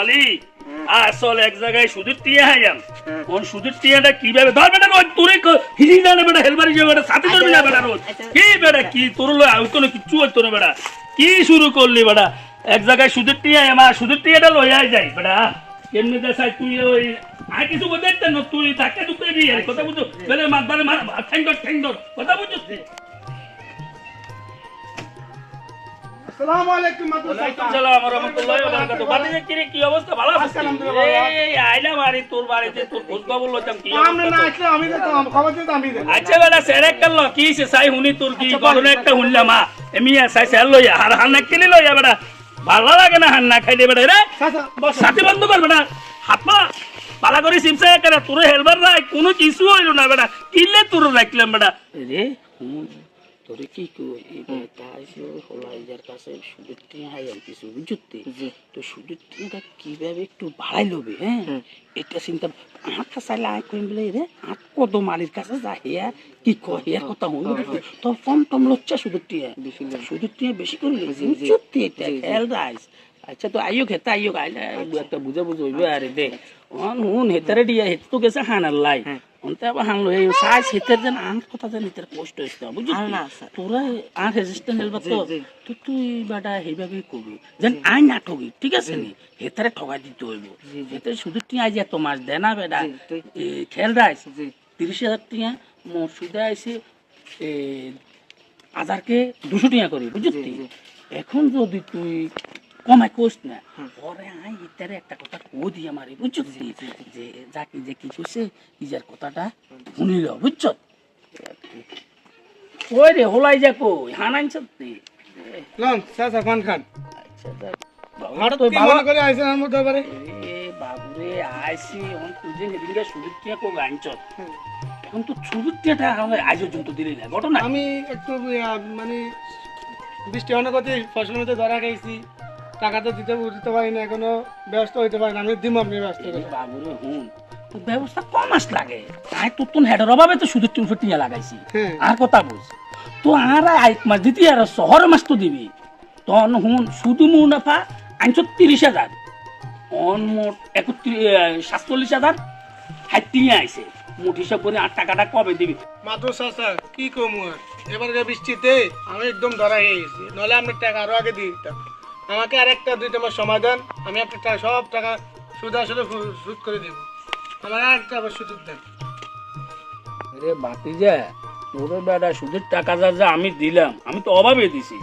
আলী আসল এক জায়গায় সুদীর টিয়া হাইয়াম কোন সুদীর টিয়াটা কীভাবে? ধর বেটা রোজ তুই হিলি জানে বেটা হেলবারি যাবে বেটা সাথে ধরবি না বেটা রোজ। কি বেটা কি তোর লো আউ কোনো কিচ্ছু হইতো না বেটা। কি শুরু করলি বেটা? এক জায়গায় সুদীর টিয়া আমার সুদীর টিয়াটা লইয়াই যাই বেটা। কেমনি দেখাই তুই ওই আর কিছু বলতে না তুই তাকে ঢুকে দিয়ে কথা বুঝছ বেলে মাতবারে মার ঠ্যাং ধর ঠ্যাং ধর কথা বুঝছ আসসালামু আলাইকুম ওয়ালাইকুম সালাম ওয়া রাহমাতুল্লাহি ওয়া বারাকাতুহু। বাড়িতে কিরে কি অবস্থা? ভালো আছিস? আলহামদুলিল্লাহ, এই, আইলাম আরে তোর বাড়িতে, তোর খোঁজ খবর লইতাম, কি আমরা না আসলে আমি দিতাম খবর দিতাম আমি আচ্ছা বেটা, সেরে কাল ল, কি তোর কি ঘটনা একটা শুনলাম, হা। এমিয়া চাই সের লইয়া, আর হান্না কিলি লইয়া বেটা। ভালো লাগে না হান্না খাইলে বেটা, রে? চাচা বস সাথে বন্ধ কর বেটা। হাত পা, পালা করে করে তোরে হেলবার নাই কোনো কিছু হইল না বেটা কিলে তোর রাখলাম বেটা রে কি কই হলাইজার কাছে সুদের টিয়া হাই আর কিছু বুঝতে? তো সুদের টিয়াটা কীভাবে একটু বাড়াই লবে হ্যাঁ? এটা চিন্তা আমার কাছে চাইলে আয় কইম বলে রে আর কত মালির কাছে যা হিয়া কি কয় হিয়ার কথা হইল তো কম টম লচ্ছা সুদের টিয়া। সুদের টিয়া বেশি করে বুঝতে এটা খেয়াল রাইস আচ্ছা তো আইও খেতে আইও আইলে একটা বুঝা বুঝ হইবে আরে দে। অন হুন হেতারে দিয়া হেত তো গেছে হানার লাই। অন্তে আবার এই যেন আন কথা যেন হেতের কষ্ট হইছে বুঝছিস তোরা আর রেজিস্ট্যান্ট হেলবা তো তো তুই বাটা করবি যেন আই না ঠগি ঠিক আছে নি হেতারে দিতে হইব শুধু বেটা রাইস তিরিশ হাজার টিয়া আইসে হাজারকে দুশো টিয়া করি বুঝলি এখন যদি তুই কমাই কোস না। পরে আই ইতারে একটা কথা কো দিয়ে মারি বুঝছি? যে যাকে যে কি কইছে ইজার কথাটা শুনিল বুঝছ? ওই রে হোলাই যা কই হানাইন সত্যি। লন চাচা খান খান। আচ্ছা হঠাৎ কি করে আইছেন আমার মধ্যে এবারে? এ বাবুরে আইসি অন তুই হেদিনকে সুদুর টিয়া কো গাইছ এখন তো সুদুর টিয়াটা আমাদের আজ পর্যন্ত দিলি না ঘটনা আমি একটু মানে বৃষ্টি অনেক কথা ফসল মধ্যে ধরা খাইছি। টাকা তো দিতে দিতে পারি না এখনও ব্যস্ত হইতে পারি না আমি দিব আপনি ব্যস্ত বাবুরে হুন ব্যবস্থা কম মাস লাগে। তাই তো তোর হেডের অভাবে তো শুধু টিউশন টিয়া লাগাইছি। হ্যাঁ। আর কথা বুঝ তো আর এক মাস দিতি আর শহরের মাস তো দিবি। তখন হুন শুধু মুনাফা আনছো তিরিশ হাজার। অন মোট একত্রিশ সাতচল্লিশ হাজার হাত টিয়া আইছে। মোট হিসাব করে আর টাকাটা কবে দিবি? মাত্র চাচা কি কম আর? এবারে বৃষ্টিতে আমি একদম ধরা হয়ে গেছি। নাহলে আপনার টাকা আরও আগে দিয়ে দিতাম। আমাকে আর একটা দুইটা মাস সময় দেন আমি টাকা সব টাকা সুদ আসলে সুদ করে দেবো। আমার আর একটা আবার সুদ দেন। রে বাতিজা তোর বেটা সুদের টাকা যা যা আমি দিলাম আমি তো অভাবে দিছি।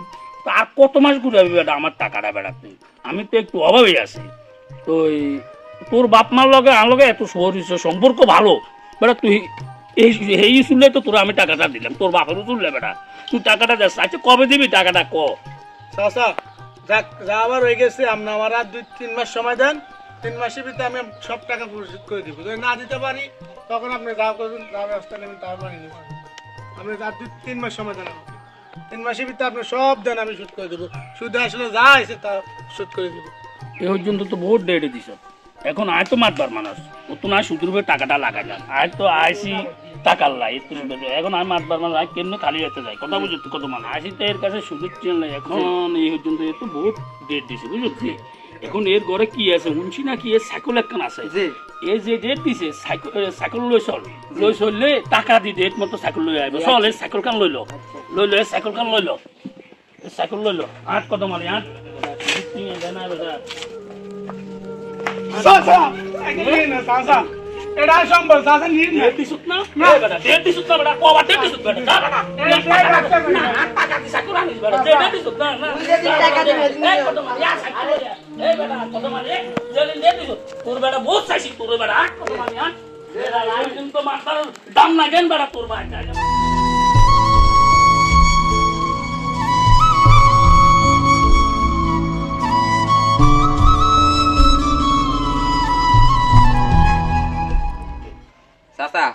তো আর কত মাস ঘুরাবি বেটা আমার টাকাটা বেটা তুই? আমি তো একটু অভাবে আছি। তো তোর বাপ মার লগে আমার লগে এত শহর সম্পর্ক ভালো। বেটা তুই এই এই শুনলে তো তোর আমি টাকাটা দিলাম তোর বাপেরও শুনলে বেটা। তুই টাকাটা দেখ আচ্ছা কবে দিবি টাকাটা ক? চাচা যাক, যা আবার হয়ে গেছে, আপনি আমার আর দুই, তিন মাস সময় দেন, তিন মাসের ভিতরে আমি সব টাকা পরিশোধ করে দিব। যদি না দিতে পারি, তখন আপনি যা করবেন, যা ব্যবস্থা নেবেন তার মানে নিব আপনি আর দুই, তিন মাস সময় দেন তিন মাসের ভিতরে আপনি সব দেন, আমি শোধ করে দেবো। শুধু আসলে যা আছে তা শোধ করে দেবো। এ পর্যন্ত তো বহুত ডেটে দিছ। এখন আয় তো মাতবার মানুষ। ও তো না সুদূর উপরে টাকাটা লাগাইলাম আয় তো আইসি টাকার লাই এখন আমি মানুষ আয় কেমনে খালি যেতে যায় কথা বুঝছ কত মানুষ আইসি তো এর কাছে সুযোগ ছিল না এখন এই পর্যন্ত এ তো বহুত ডেট দিছে বুঝলি এখন এর ঘরে কি আছে শুনছি না কি এর সাইকেল একখান আছে এ যে ডেট দিছে সাইকেল সাইকেল লই চল লই চললে টাকা দি ডেট মতো সাইকেল লই আইব চল এই সাইকেল খান লই ল লই ল সাইকেল খান লই ল এই সাইকেল লই ল আট কত মারি আট জানা বেটা এটা সম্ভব নিয়ে নেন। দেড় দিসুত না? এ বেটা, দেড় দিসুত না বেটা, কবার দেড় দিসুত বেটা? টাকা না। না, টাকা দি সাইকেল আনিস বেটা, দে, দেড় দিসুত না, না। এই কত মানে ইয়া সাইকেল এই বেটা, কত মানে জলদি দেড় দিসুত। তোর বেটা বহুত চাইছি, তোর বেটা, আ, কত মারি, আ। বেটা, লাইন কিন্তু মাথার দাম না গেন বেটা, তোর বেটা। চাচা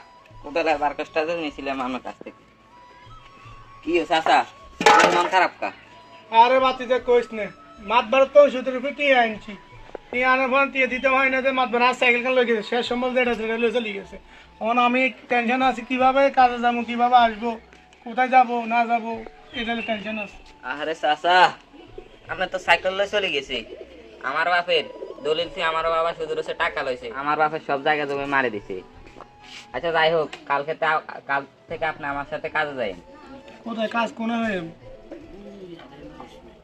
নিয়েছিলাম আমার কাছ থেকে। কি চাচা মন খারাপ কা? আরে বাতি যে কইস নে মাত বার তো সুদের উপরে টিয়ে আনছি টিয়ে আনার পর টিয়ে দিতে হয় না যে মাত বার আর সাইকেল খান লই গেছে শেষ সম্বল যেটা সেটা লই চলে গেছে। এখন আমি টেনশন আছি কীভাবে কাজে যাব কীভাবে আসব কোথায় যাব না যাব এটা টেনশন আছে। আরে চাচা আপনার তো সাইকেল লয়ে চলে গেছে। আমার বাপের দলিল আমার বাবা শুধু টাকা লইছে। আমার বাপের সব জায়গা জমি মারে দিছে। আচ্ছা যাই হোক কালকে তা- কাল থেকে আপনি আমার সাথে কাজে যাই কোথায় কাজ কোনে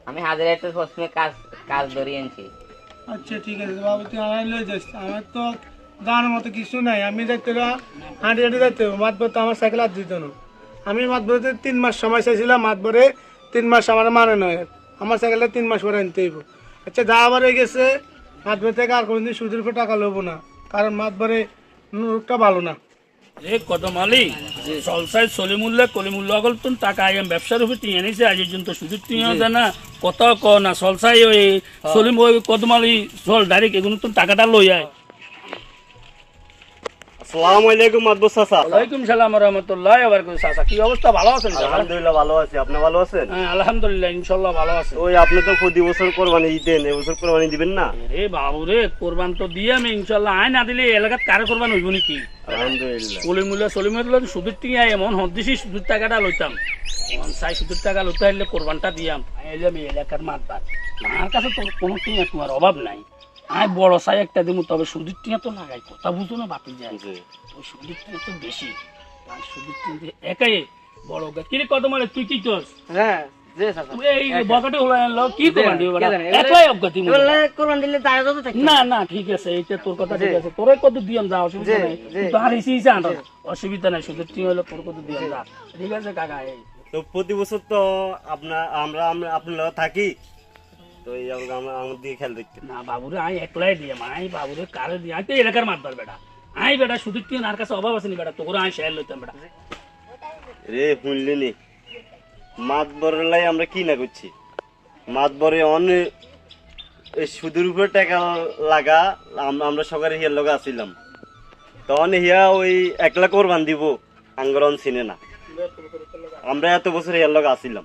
আমি হাজার একটা প্রশ্নে কাজ কাজ ধরিয়ে আনছি। আচ্ছা ঠিক আছে বাবু তুই আমার লয়ে যাস। আমার তো জানার মতো কিছু নাই। আমি দেখতে হাঁটি হাঁটি দেখতে মাতবর তো আমার সাইকেল আর দিত না। আমি মাতবরতে তিন মাস সময় চাইছিলাম মাতবরে তিন মাস আমার মানে নয় আমার সাইকেলটা তিন মাস পরে আনতে হইব। আচ্ছা যা আবার হয়ে গেছে মাতবর থেকে আর কোনোদিন সুদের উপর টাকা লবো না। কারণ মাতবরে রোগটা ভালো না। রে কদম আলি সলসাই সলিমুল্লাহ কলিমুল্লাহ গল তুন টাকা আইম ব্যবসার উপর টিয়ে নিছে আজ পর্যন্ত শুধু টিয়ে না। কত ক না সলসাই ওই সলিম ওই কদম আলী চল ডাইরেক্ট এগুলো তুন টাকাটা লই আয়। আসসালামু আলাইকুম মাদবর চাচা ওয়ালাইকুম সালাম রহমতুল্লাহ আবার চাচা কি অবস্থা? ভালো আছেন? আলহামদুলিল্লাহ ভালো আছি। আপনি ভালো আছেন? হ্যাঁ আলহামদুলিল্লাহ ইনশাল্লাহ ভালো আছে। ওই আপনি তো প্রতি বছর কোরবানি দিতেন এবছর কোরবানি দিবেন না? রে বাবু রে কোরবান তো দিয়ে আমি ইনশাল্লাহ আয় না দিলে এলাকাত কারে কোরবান হইব নাকি? আলহামদুলিল্লাহ। কলিমুল্লাহ সলিমুল্লাহ সুদের টিয়া এমন হদ্দিসি সুদের টাকাটা লইতাম। চাই সুদের টাকা লইতে হইলে কোরবানটা দিয়াম। আমি এলাকার মাতবার আমার কাছে তো কোনো টিয়া তোমার অভাব নাই। আয় বড় চাই একটা দিমু তবে সুদের টিয়া তো লাগাই কথা বুঝো না বাপি যায়। ওই সুদের টিয়া তো বেশি। আর সুদের টিয়া একাই বড় গা কিরে কত মানে তুই কি করস? হ্যাঁ তুই দিবে তারা যত থাকবে না না ঠিক আছে এইটা তোর কথা ঠিক আছে। তোরে কত দিয়াম যা অসুবিধা আর নাই শুধু তুই হলো তোর কত দিয়াম যা। ঠিক আছে কাকা তো প্রতি বছর তো আপনার আমরা আমরা আপনারা থাকি। তো এই আমরা আমরা- আমার দিকে খেয়াল না বাবুরে আই একলাই বাবুরে কারে দিয়ে তো এলাকার মাতবার বেটা। আই বেটা শুধু তুই আর কাছে অভাব বেটা তোর আই শেয়ার লইতাম বেটা। রে শুনলি নি? মাতবরের লাই আমরা কি না করছি? মাতবরে অনেক এই সুদের উপরে টাকা লাগা আমরা সকালে হিয়ার লগে আসছিলাম তখন হিয়া ওই একলা কোরবান দিব আঙ্গরন চিনে না। আমরা এত বছর হিয়ার লগে আসছিলাম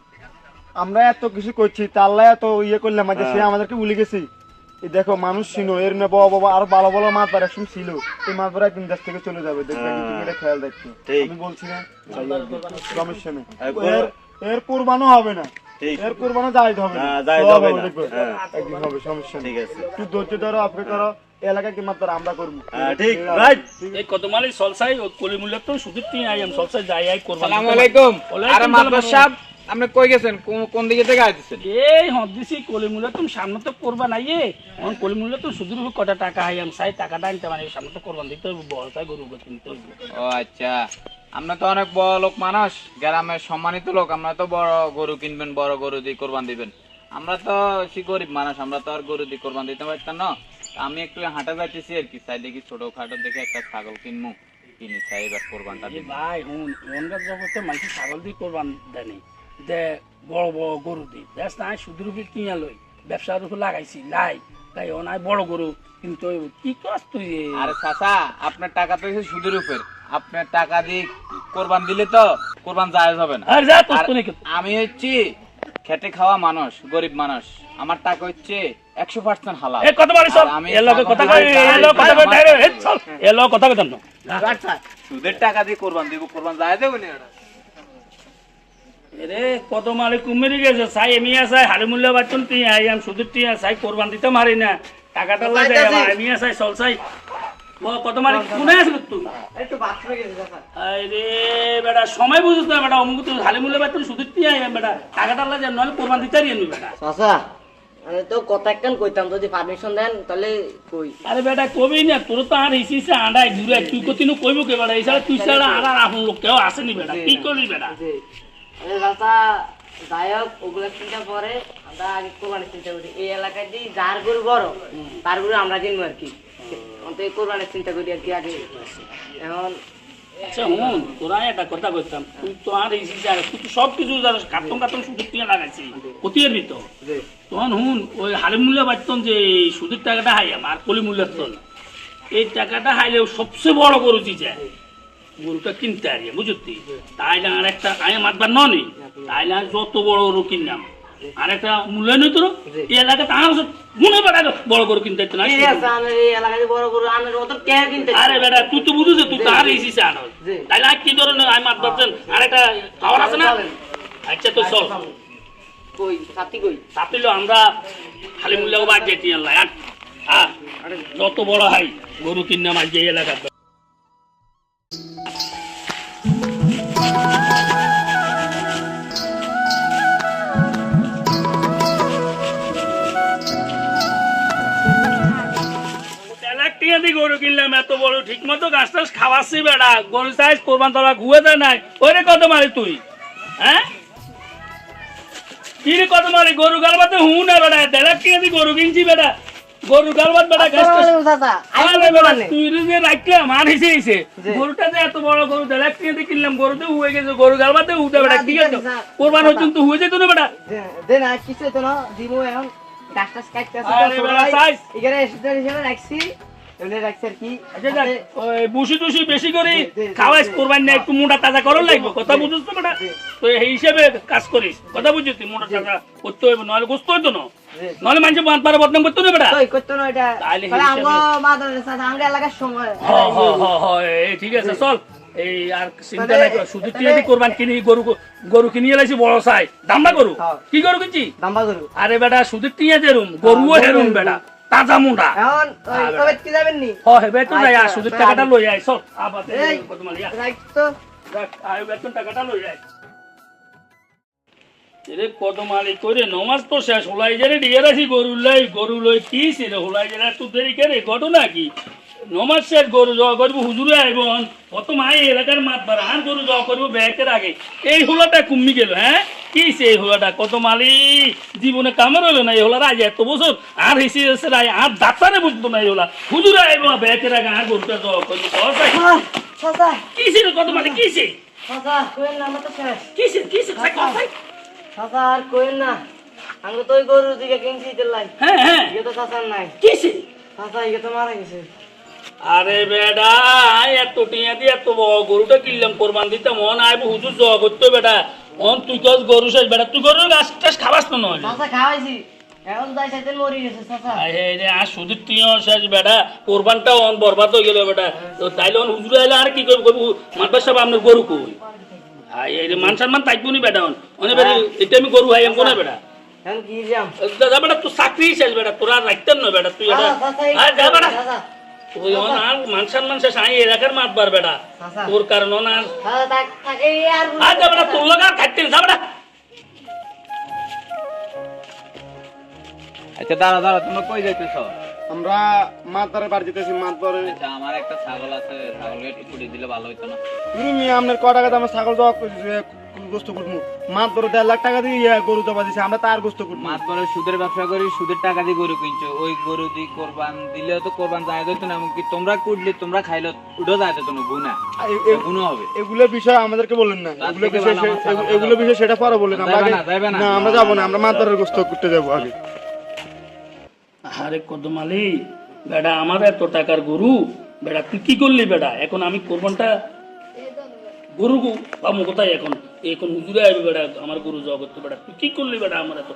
আমরা এত কিছু করছি তা আল্লাহ এত ইয়ে করলাম যে সে আমাদেরকে ভুলে গেছি। এই দেখো মানুষ ছিল এর না বাবা বাবা আর ভালো ভালো মাছ বার একসময় ছিল। এই মাছ বার একদিন দেশ থেকে চলে যাবে। দেখবে তুমি এটা খেয়াল রাখছো আমি বলছি না যাই সমস্যা নেই এর এর কোরবানো হবে না। এর কোরবানো জায়দ হবে না। হ্যাঁ, হবে না। হ্যাঁ। একদিন হবে সমস্যা ঠিক আছে। একটু ধৈর্য ধরো অপেক্ষা করো। এলাকায় কি মাত্র আমরা করব। হ্যাঁ, ঠিক। রাইট এই কত মালি সলসাই ও কলিমুল্লাহ তো শুধু তুই আই এম সলসাই যাই আই করবা সালামু আলাইকুম। আরে মাদবর সাহেব আপনি কই গেছেন? কোন- দিকে থেকে আসছেন এই হদিসি কলিমুল্লাহ তুমি সামনে তো করবা নাই এ এখন তো শুধু কটা টাকা আই এম চাই টাকাটা আনতে মানে সামনে তো করবান দিতে হবে বড় গরু গো কিনতে হবে ও আচ্ছা। আমরা তো অনেক বড় লোক মানুষ। গ্রামের সম্মানিত লোক আমরা তো বড় গরু কিনবেন বড় গরু দিয়ে কোরবান দিবেন। আমরা তো সে গরিব মানুষ আমরা তো আর গরু দিয়ে কোরবান দিতে পারতাম না। আমি একটু হাঁটা যাইতেছি আর কি চাই দেখি ছোট খাটো দেখে একটা ছাগল কিনবো কিনি চাই এবার কোরবানটা ভাই হুন এমনকার জগতে মানুষ ছাগল দিয়ে করবান দেয়নি দে বড় বড় গরু দি। দেখ না সুদের উপরে কিনা লই। ব্যবসার উপর লাগাইছি লাই। তাই ও নাই বড় গরু কিন্তু কি করস তুই আরে চাচা আপনার টাকা তো এসে সুদের উপর। আপনার টাকা দিয়ে কোরবান দিলে তো কোরবান জায়েজ হবে না। আমি হচ্ছি খেটে খাওয়া মানুষ গরিব মানুষ। আমার টাকা হচ্ছে একশো পার্সেন্ট হালাল। এ কত বাড়ি সব আর আমি এ লোকে কথা দিয়ে কথা কই ডাইরে এ চল। এ লোক কথা সুদের টাকা দিয়ে কোরবান দিব কোরবান যায় দেবো না এটা। রে কত মালে কুমেরি গেছে সাই এমি আসাই হারে মূল্য বাচ্চন তুই আই আম সুদের তুই সাই কোরবান দিতে মারি না। টাকাটা লাগে আমি আসাই চল সাই কত মালে কোনে আছে তুই আরে বেটা সময় বুঝিস না বেটা অমুক তুই হালি মূল্য বাচ্চন সুদের তুই আই বেটা। টাকাটা লাগে নলে কোরবান দিতে আরি আনবি বেটা। চাচা আমি তো কথা একখান কইতাম যদি পারমিশন দেন তাহলে কই। আরে বেটা কবি না তোর তো আর এসি সে আন্ডাই ঘুরে তুই কতিনু কইব কে বেটা? এছাড়া তুই ছাড়া আর আর আপন লোক কেউ আসেনি বেটা? কি করবি বেটা? আরে চাচা যাই হোক ওগুলো চিন্তা পরে আমরা আগে কোরবানি চিন্তা করি। এই এলাকায় যে যার গরু বড় তার গরু আমরা কিনবো আর কি। অন্ত এই কোরবানির চিন্তা করি আর কি আগে। এখন আচ্ছা হুন তোরা একটা কথা কইতাম তুই তো আর তুই তো সব কিছু জানিস কার্টন কার্টন সুদের টিয়া লাগাইছি কতিয়ের ভিতর। তখন হুন ওই হালি মূল্য যে সুদের টাকাটা হাই আর কলি মূল্যের এই টাকাটা হাইলে সবচেয়ে বড় গরু যায়। গরুটা কিনতে আরি বুঝতি তাইলে আর একটা আয় মাতবার ননি। তাইলে আর যত বড় গরু কিনলাম। আর একটা মূল্য নেই তোর এই এলাকাতে আমার মনে বেড়া বড় গরু কিনতে না আরে বেটা তুই তো তুই তো আর এসিস জি। তাইলে আর কি ধরনের আমি মাত পাচ্ছেন আর একটা খাওয়ার আছে না? আচ্ছা তো চল। কই সাথী কই? তাপিল আমরা খালি মূল্য বাদ যেতে আল্লাহ। হ্যাঁ যত বড় হাই গরু কিনা মাছ যে দিয়ে গরু কিনলাম এত বড় ঠিক মতো গাছ টাছ খাওয়াচ্ছি বেড়া। গরু সাইজ কোরবান তলা ঘুয়ে দেয় নাই। ওরে কত মারি তুই? হ্যাঁ? কি রে কত মারি গরু গালবাতে হু না বেড়া? দেড় টিয়া দিয়ে গরু কিনছি বেড়া? গরু গালবাত বেড়া গাছ তুই যে রাখলাম আর হিসে হিসে। গরুটা যে এত বড় গরু দেড় টিয়া দিয়ে কিনলাম? গরুতে হুয়ে গেছে গরু গালবাতে উঠে বেড়া। ঠিক আছে কোরবান হচ্ছে তো হুয়ে যেত না বেড়া। দে না কিছু তো না। দিব এখন। গাছ টাছ কাটতে আছে এখানে এসে রাখছি। এমনি রাখছি আর কি। যাক, ওই বুসি টুসি বেশি করে খাওয়াইস কোরবান না একটু মোটা তাজা করো লাগবে কথা বুঝিস তো বেটা? তো এই হিসেবে কাজ করিস কথা বুঝিস তুই মোটা তাজা করতে হইবে নইলে গোস্ত হইতো না। নইলে মানুষ বাদ পারে বদনাম করতো না বেটা? করতো না এটা তাহলে তাহলে হিসেবে- আমগো মাদরের সাথে আমগো এলাকার সময় হ হ হ হ এই ঠিক আছে চল। এই আর চিন্তা নাই শুধু তুই কোরবান কিনি গরু গরু কিনি এলাইছি বড় সাই দাম্বা গরু হ্যাঁ। কি গরু কিনছি? দাম্বা গরু আরে বেটা শুধু টিয়া যেরুম গরুও হেরুম বেটা। তাজা মুন্ডা এখন ওই কি যাবেন নি? হ হে বেতন যাই আর শুধু টাকাটা লই আই চল। আবার এই। রাখ তো। দেখ, বেতন টাকাটা লই যায় এরে কদমালি করে নমাজ তো শেষ হোলাই যারে ডিয়ার আছি গরু লাই গরু লই কি ছিল হোলাই যে তুই দেরি করে? ঘটনা কি? নমাজ শেষ গরু যাওয়া করব হুজুরে আইব কত মাই এলাকার মাত আর গরু যাওয়া করব ব্যাকের আগে। এই হোলাটা কমি গেল হ্যাঁ? কি সে এই হোলাটা? কত মালি জীবনে কামে হলো না এই হোলার? আজ এত বছর আর হিসি এসে রায় আর ডাক্তারে বুঝতো না এই হোলা। হুজুরে আইব ব্যাকের আগে আর গরুটা যাওয়া করব কিসে রে কত মালি কিসে চাচা কোয়েন না আমার কিসে কিসে সাইকেল চাচা আর কোয়েন না। আমি তো ওই গরু দিকে কিনছি দিলাই হ্যাঁ হ্যাঁ। ইয়ে তো চাচার নাই। কিসে চাচা ইয়ে তো মারা গেছে। আরে বেডা এত টিয়া দিয়ে এত বড় গরুটা কিনলাম কোরবান দিতে। মন আইব হুজুর করতো বেটা মন তুই গরু শেষ বেটা তুই গরু গাছ টাছ খাবাস না নয়। খাওয়াইছি। এখন যাই সাইতে মরি গেছে চাচা। রে আর শুধু টিয়া শেষ বেটা কোরবানটা অন বরবাদ হয়ে গেল বেটা তো তাইলে অন হুজুর আইলে আর কি করব আপনার গরু কই? মান সম্মান তাইবো নি বেটা এটা আমি গরু কোনা বেটা এখন কি যাম? দাদা বেটা তুই চাকরি শেষ বেটা তোরা আর রাখতেন না বেটা তুই এটা চাচা আর যা বেটা মান এলাকার মাতবার বেটা তোর কারণ আর যাবে না। তোর যাবে না আচ্ছা দাঁড়া দাঁড়া তোমরা কই যাইতেছ? আমরা মাতবারের বাড়ি যেতেছি মাতবারে আচ্ছা আমার একটা ছাগল আছে ছাগলকে একটু কুটি দিলে ভালো হইতো না। তুমি আপনার ক টাকা আমার ছাগল জবা গোস্ত দেড় লাখ টাকা দিয়ে ইয়া গরু জবা দিছে আমরা তার গোস্ত মাছ সুদের ব্যবসা করি সুদের টাকা দিয়ে গরু কিনছো। ওই গরু দিয়ে কোরবান দিলেও তো কোরবান যায় না এমনকি তোমরা কুটলে তোমরা খাইলে উঠে যায় না গুণ। হবে। এগুলোর বিষয় আমাদেরকে বলেন না। এগুলো বিষয় এগুলো বিষয় সেটা পরে বলেন। আমরা না, না। না আমরা যাব না আমরা গোস্ত করতে যাব আগে। আরে কদমালি বেটা আমার এত টাকার গরু বেটা তুই কি করলি বেটা এখন আমি কোরবানটা গরু পাবো কোথায় এখন? এখন হুজুরে আসবে বেটা আমার গরু করতে বেটা তুই কি করলি বেটা আমার এত?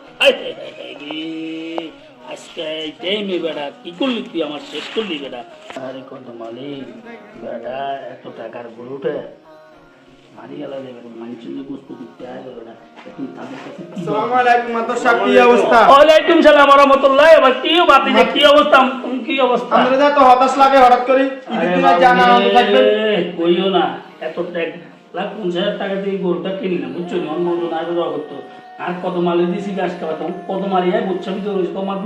আজকে এই টাইমে বেটা কি করলি তুই? আমার শেষ করলি বেটা আরে কদমালি বেটা এত টাকার গরুটা এত টাকা লাখ পঞ্চাশ হাজার টাকা দিয়ে গরুটা কিনলাম বুঝছ? মন মন না করে করতো আর কত মালে দিছি গাছ খাওয়াতাম কত মারি হয় বুঝছ? আমি তো সব মাত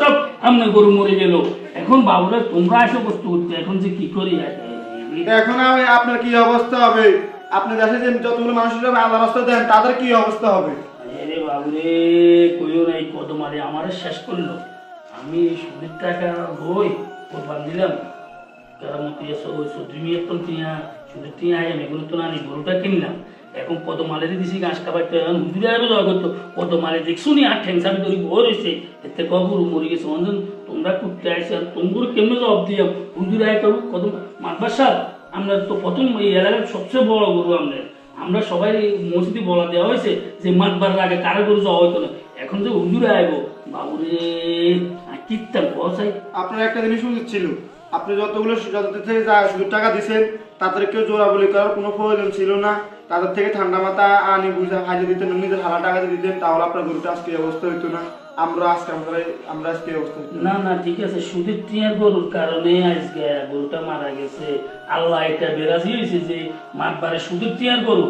সব আমনে গরু মরে গেল। এখন বাবুরা তোমরা এসে বস্তু করতে এখন যে কি করি? এখন আপনার কি অবস্থা হবে? আপনি দেশে যে যতগুলো মানুষ হিসেবে আল্লাহ রাস্তা দেন তাদের কি অবস্থা হবে? আরে বাবুরে কইও নাই কত মারে আমারে শেষ করল। আমি সুদের টাকা বই কোরবান দিলাম। কেরামতি এসে ওই সদ্রিমি একদম সুদের টিয়া আই আমি এগুলো তো না নিই গরুটা কিনলাম। এখন কত মালে দিছি ঘাস এখন হুজুরে আইবে যাওয়া করতো কত মালে দেখছ নি, আর ঠেংসামি ধরি বই রয়েছে এতে ক গরু মরে গেছে অঞ্জন তোমরা কুটতে আইসে আর তোমরা কেমনে জবাব দিয়াম হুজুরে আয় করব কত মাতবার সাহেব আমরা তো প্রথম এই এলাকার সবচেয়ে বড় গরু আমাদের আমরা সবাই মসজিদে বলা দেওয়া হয়েছে যে মাতবার আগে কারও গরু যাওয়া হইতো না। এখন যে হুজুরে আইবো, বাবুরে কীর্তন পৌঁছাই আপনার একটা জিনিস ছিল আপনি যতগুলো যত থেকে যা সুদ টাকা কেউ জোড়া বলি করার কোনো প্রয়োজন ছিল না। তাদের থেকে ঠান্ডা মাথা আনি বুঝা হাজিয়ে দিতেন নিজের হালা টাকা দিতেন, তাহলে আপনার গরুটা আজকে অবস্থা হইতো না। আমরা আজকে আমরা আমরা আজকে অবস্থা না। না ঠিক আছে সুদের টিয়ার গরুর কারণে আজকে গরুটা মারা গেছে। আল্লাহ এটা বেরাজি হয়েছে যে মাতবারে সুদের টিয়ার গরু,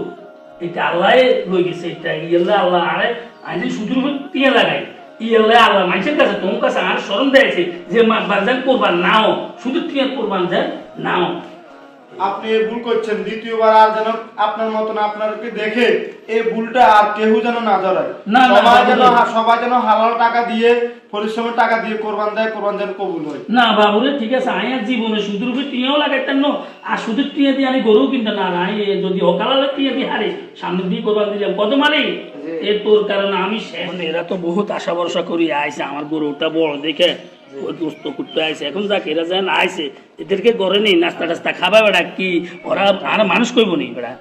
এটা আল্লাহ লই গেছে, এটা ইয়েলে আল্লাহ আরে আজ সুদের টিয়া লাগাই ইয়েলে আল্লাহ মানুষের কাছে তোমার কাছে আর স্মরণ দিয়েছে যে যান করবার নাও। সুদের টিয়ার করবার যান নাও। আপনি এই ভুল করছেন দ্বিতীয়বার আর যেন আপনার মতন আপনাকে দেখে এই ভুলটা আর কেউ যেন না জড়ায়। না, না, সবাই যেন সবাই যেন হালাল টাকা দিয়ে পরিশ্রমের টাকা দিয়ে কোরবান দেয় কোরবান যেন কবুল হয়। না বাবুরে ঠিক আছে আমি আর জীবনে সুদের উপরে টিয়াও লাগাইতেন না। আর সুদের টিয়া দিয়ে আমি গরু কিনতে না আর আমি যদি অকালালে টিয়া দিয়ে হারে সামনে দিয়ে করবার দিলাম কত মারি এ তোর কারণে আমি শেষ। এরা তো বহুত আশা ভরসা করি আইছে আমার গরুটা বড় দেখে। ওই করতে আইছে এখন যাক এরা যেন আইছে এদেরকে ঘরে নেই নাস্তা টাস্তা খাবা বেড়া কি ওরা আর মানুষ কইব নি বেড়া।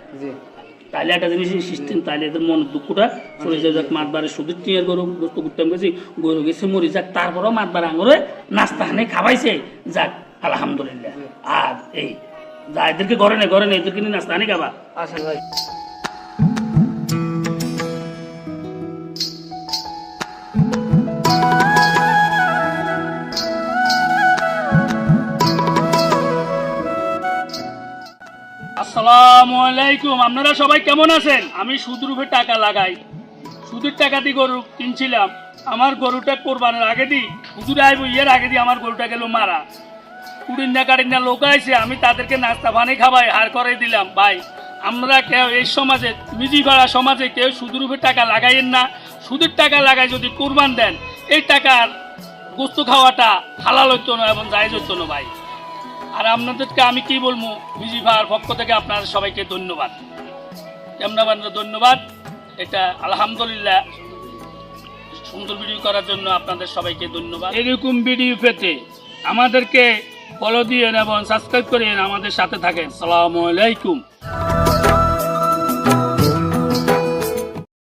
তাহলে একটা জিনিস সিস্টেম তাহলে এদের মন দুঃখটা চলে যাবে যাক মাতবারে সুদের টিয়ার গরু গোস্ত করতাম গেছি গরু গেছে মরি যাক তারপরেও মাতবার আঙরে নাস্তা হানে খাবাইছে যাক আলহামদুলিল্লাহ। আর এই যা এদেরকে ঘরে নেই ঘরে নেই এদেরকে নিয়ে নাস্তা হানে খাবা। আসেন ভাই। আসসালামু আলাইকুম। আপনারা সবাই কেমন আছেন? আমি সুদরূপে টাকা লাগাই। সুদের টাকা দিয়ে গরু কিনছিলাম। আমার গরুটা কোরবানের আগে দিই হুজুরে আইব, ইয়ের আগে দিয়ে আমার গরুটা গেল মারা। কুড়িন্না কাটিন্না লোক আইছে, আমি তাদেরকে নাস্তা পানি খাবাই হার করে দিলাম। ভাই, আমরা কেউ এই সমাজে মিজি ভাড়া সমাজে কেউ সুদের উপরে টাকা লাগাইয়েন না। সুদের টাকা লাগাই যদি কোরবান দেন, এই টাকার গোস্ত খাওয়াটা হালাল হইতো না এবং জায়জ হইতো না, ভাই। আর আপনাদেরকে আমি কি বলব? বিজি ভাইয়ের পক্ষ থেকে আপনাদের সবাইকে ধন্যবাদ। ক্যামেরাম্যানরা ধন্যবাদ। এটা আলহামদুলিল্লাহ সুন্দর ভিডিও করার জন্য আপনাদের সবাইকে ধন্যবাদ। এরকম ভিডিও পেতে আমাদেরকে ফলো দিয়ে এবং সাবস্ক্রাইব করে আমাদের সাথে থাকেন। সালামু আলাইকুম।